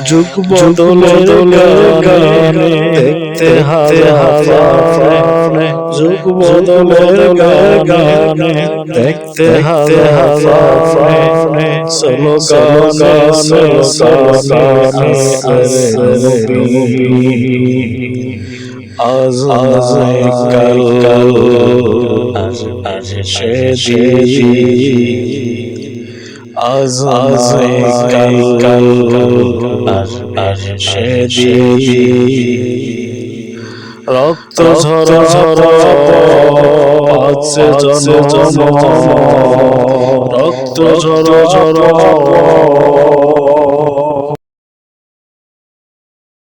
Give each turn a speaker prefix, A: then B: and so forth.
A: যুগ বদলের গানে দেখতে হাজারে যুগ বদলের গানে দেখতে হাজারে চলো গানে চলো আজ আজ কাল কাল আজ আজ সেদিন আজ রক্ত ঝর ঝর আছে জন জন রক্ত ঝর ঝর